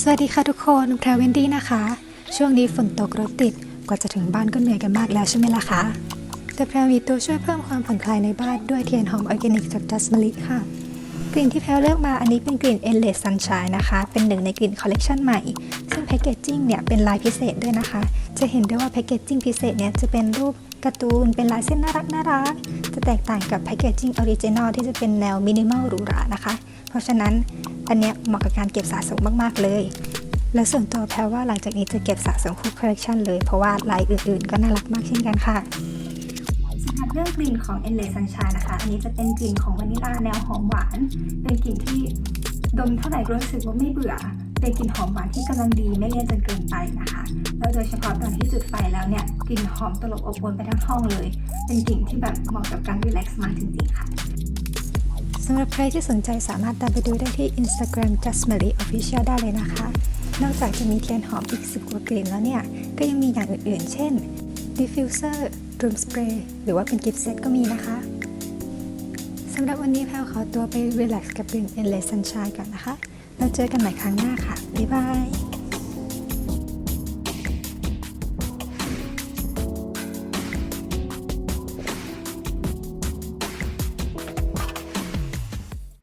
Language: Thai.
สวัสดีค่ะทุกคนแพรเวนดี้นะคะ ช่วงนี้ฝนตกรถติด กว่าจะถึงบ้านก็เหนื่อยกันมากแล้วใช่ไหมล่ะคะ แต่แพรมีตัวช่วยเพิ่มความผ่อนคลายในบ้านด้วยเทียนหอมออร์แกนิกจากจัสมิลิค่ะ กลิ่นที่แพรเลือกมาอันนี้เป็นกลิ่น Endless Sunshine นะคะ เป็นหนึ่งในกลิ่นคอลเลกชันใหม่ ซึ่งแพคเกจจิ้งเนี่ยเป็นลายพิเศษด้วยนะคะ จะเห็นได้ว่าแพคเกจจิ้งพิเศษเนี่ยจะเป็นรูปการ์ตูนเป็นลายเส้นน่ารักน่ารัก จะแตกต่างกับแพคเกจจิ้งออริจินอลที่จะเป็นแนวมินิมอลหรูหรานะคะ เพราะฉะนั้นอันเนี้ยเหมาะกับการเก็บสะสมมากๆเลย และส่วนตัวแพรว่าหลังจากนี้จะเก็บสะสมคู่คอลเลกชันเลยเพราะว่าลายอื่นๆ ก็น่ารักมากเช่นกันค่ะสำหรับเรื่องกลิ่นของ Endless Sunshine นะคะ อันนี้จะเป็นกลิ่นของวานิลลาแนวหอมหวาน เป็นกลิ่นที่ดมเท่าไหร่รู้สึกว่าไม่เบื่อ เป็นกลิ่นหอมหวานที่กำลังดีไม่เลี่ยนจนเกินไปนะคะแล้วโดยเฉพาะตอนที่จุดไฟแล้วเนี่ยกลิ่นหอมตลบอบอวนไปทั้งห้องเลย เป็นกลิ่นที่แบบเหมาะกับการรีแลกซ์มากจริงๆค่ะสำหรับใครที่สนใจสามารถตามไปดูได้ที่ Instagram Just Mary Official ได้เลยนะคะ นอกจากจะมีเทียนหอมอีก10กว่ากลิ่นแล้วเนี่ย ก็ยังมีอย่างอื่นๆ เช่น Diffuser Room Spray หรือว่าเป็นกิฟต์เซตก็มีนะคะสำหรับวันนี้แพลวขอตัวไปรีแลกซ์กับกลิ่น Endless Sunshine ก่อนนะคะ แล้วเจอกันใหม่ครั้งหน้าค่ะ บ๊ายบาย